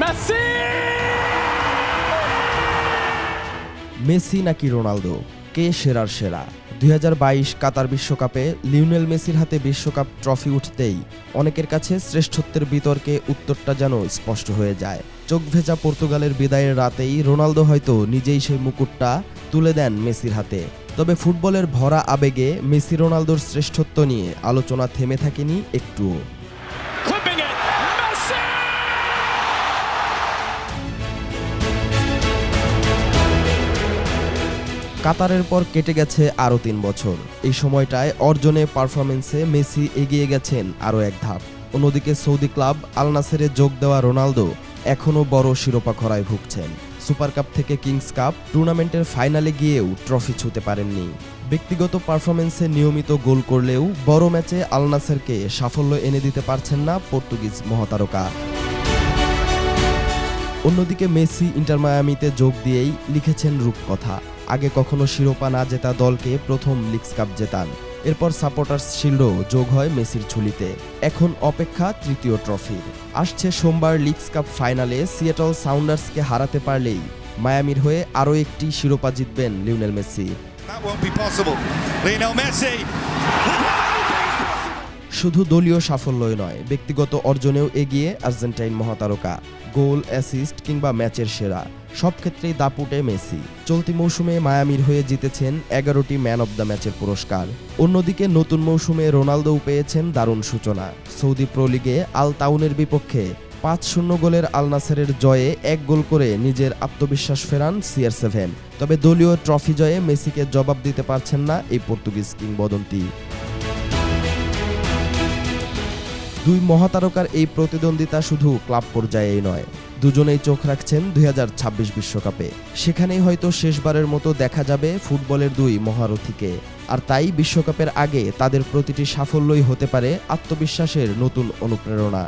Messi Messi নাকি Ronaldo? কে সেরার সেরা? দুই হাজার বাইশ কাতার বিশ্বকাপে লিওনেল মেসির হাতে বিশ্বকাপ ট্রফি উঠতেই অনেকের কাছে শ্রেষ্ঠত্বের বিতর্কে উত্তরটা যেন স্পষ্ট হয়ে যায়। চোখ ভেজা পর্তুগালের বিদায়ের রাতেই রোনালদো হয়তো নিজেই সেই মুকুটটা তুলে দেন মেসির হাতে। তবে ফুটবলের ভরা আবেগে মেসি রোনালদোর শ্রেষ্ঠত্ব নিয়ে আলোচনা থেমে থাকেনি একটুও। কাতারের পর কেটে গেছে আরও তিন বছর। এই সময়টায় অর্জনে পারফরমেন্সে মেসি এগিয়ে গেছেন আরও এক ধাপ। অন্যদিকে সৌদি ক্লাব আল নাসেরে যোগ দেওয়া রোনালদো এখনও বড় শিরোপা খরায় ভুগছেন। সুপার কাপ থেকে কিংস কাপ টুর্নামেন্টের ফাইনালে গিয়েও ট্রফি ছুঁতে পারেননি। ব্যক্তিগত পারফরমেন্সে নিয়মিত গোল করলেও বড় ম্যাচে আল নাসেরকে সাফল্য এনে দিতে পারছেন না পর্তুগিজ মহাতারকা। অন্যদিকে মেসি ইন্টার মায়ামিতে যোগ দিয়েই লিখেছেন রূপকথা। আগে কখনো শিরোপা না জেতা দলকে প্রথম লিগস কাপ জেতান। এরপর সাপোর্টার্স শিল্ডও যোগ হয় মেসির ঝুলিতে। এখন অপেক্ষা তৃতীয় ট্রফির আসছে সোমবার লিগস কাপ ফাইনালে সিয়েটল সাউন্ডার্সকে হারাতে পারলেই মায়ামির হয়ে আরও একটি শিরোপা জিতবেন লিওনেল মেসি। শুধু দলীয় সাফল্যই নয়, ব্যক্তিগত অর্জনেও এগিয়ে আর্জেন্টাইন মহাতারকা, গোল অ্যাসিস্ট কিংবা ম্যাচের সেরা। সব ক্ষেত্রেই দাপুটে মেসি। চলতি মৌসুমে মায়ামির হয়ে জিতেছেন এগারোটি ম্যান অব দ্য ম্যাচের পুরস্কার। অন্যদিকে নতুন মৌসুমে রোনালদোও পেয়েছেন দারুণ সূচনা। সৌদি প্রো লিগে আল তাউনের বিপক্ষে পাঁচ শূন্য গোলের আল নাসেরের জয়ে এক গোল করে নিজের আত্মবিশ্বাস ফেরান সিআর সেভেন। তবে দলীয় ট্রফি জয়ে মেসিকে জবাব দিতে পারছেন না এই পর্তুগিজ কিংবদন্তি। দুই মহাতারকার এই প্রতিদ্বন্দ্বিতা শুধু ক্লাব পর্যায়েই নয়, দুজনেই চোখ রাখছেন দুই বিশ্বকাপে। সেখানেই হয়তো শেষবারের মতো দেখা যাবে ফুটবলের দুই মহারথীকে। আর তাই বিশ্বকাপের আগে তাদের প্রতিটি সাফল্যই হতে পারে আত্মবিশ্বাসের নতুন অনুপ্রেরণা।